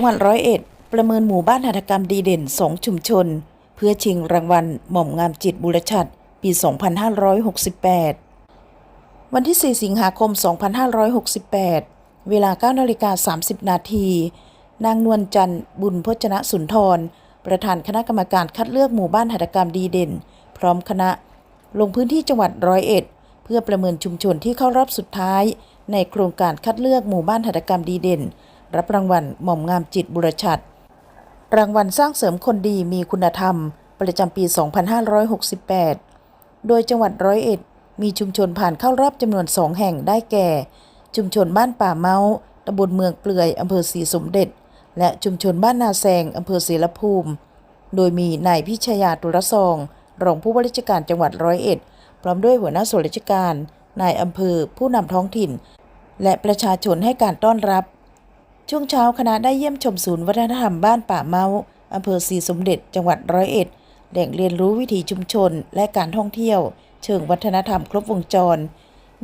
จังหวัดร้อยเอ็ด ประเมินหมู่บ้านหัตถกรรมดีเด่นสองชุมชน เพื่อชิงรางวัลหม่อมงามจิตบุรชัด ปี 2568 วันที่ 4 สิงหาคม 2568 เวลา9นาฬิกา30 นาที นางนวลจันทร์บุญพจนสุนทร ประธานคณะกรรมการคัดเลือกหมู่บ้านหัตถกรรมดีเด่น พร้อมคณะ ลงพื้นที่จังหวัดร้อยเอ็ด เพื่อประเมินชุมชนที่เข้ารอบสุดท้าย ในโครงการคัดเลือกหมู่บ้านหัตถกรรมดีเด่น รับรางวัลหม่อมงามจิตบุรชัด รางวัลสร้างเสริมคนดีมีคุณธรรม ประจำปี 2568 โดยจังหวัดร้อยเอ็ด มีชุมชนผ่านเข้ารอบจำนวนสองแห่งได้แก่ ชุมชนบ้านป่าเมาตำบลเมืองเปลือยอำเภอศรีสมเด็จ และชุมชนบ้านนาแซงอำเภอศรีละภูมิ โดยมีนายพิชยาตุรซองรองผู้ว่าราชการจังหวัดร้อยเอ็ด พร้อมด้วยหัวหน้าส่วนราชการ นายอำเภอ ผู้นำท้องถิ่น และประชาชนให้การต้อนรับ ช่วงเช้าคณะได้เยี่ยมชมศูนย์วัฒนธรรมบ้านป่าเมาอำเภอศรีสมเด็จจังหวัดร้อยเอ็ดแหล่งเรียนรู้วิถีชุมชนและการท่องเที่ยว เชิงวัฒนธรรมครบวงจร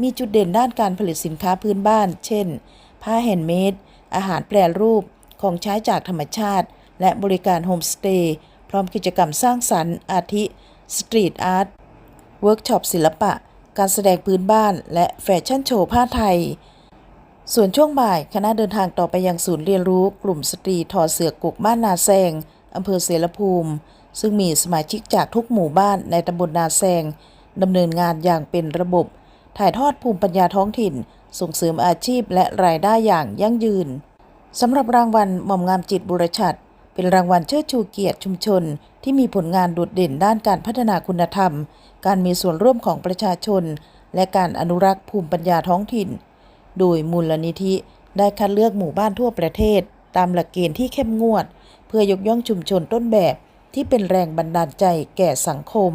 มีจุดเด่นด้านการผลิตสินค้าพื้นบ้าน เช่น ผ้าแฮนด์เมด อาหารแปรรูป ของใช้จากธรรมชาติ และบริการโฮมสเตย์ พร้อมกิจกรรมสร้างสรรค์ อาทิ สตรีทอาร์ต เวิร์กช็อปศิลปะ การแสดงพื้นบ้าน และแฟชั่นโชว์ผ้าไทย ส่วนช่วงบ่ายคณะเดินทางต่อไปยังศูนย์เรียนรู้กลุ่มสตรีทอเสือกกบ้านนาแซงอำเภอเสรภูมิ ซึ่งมีสมาชิกจากทุกหมู่บ้านในตำบลนาแซงดำเนินงานอย่างเป็นระบบ ถ่ายทอดภูมิปัญญาท้องถิ่น ส่งเสริมอาชีพและรายได้อย่างยั่งยืนสำหรับรางวัลหม่อมงามจิตบุรชัด เป็นรางวัลเชิดชูเกียรติชุมชน ที่มีผลงานโดดเด่นด้านการพัฒนาคุณธรรม การมีส่วนร่วมของประชาชน และการอนุรักษ์ภูมิปัญญาท้องถิ่น โดยมูลนิธิได้คัดเลือกหมู่บ้านทั่วประเทศ ตามหลักเกณฑ์ที่เข้มงวด เพื่อยกย่องชุมชนต้นแบบที่เป็นแรงบันดาลใจแก่สังคม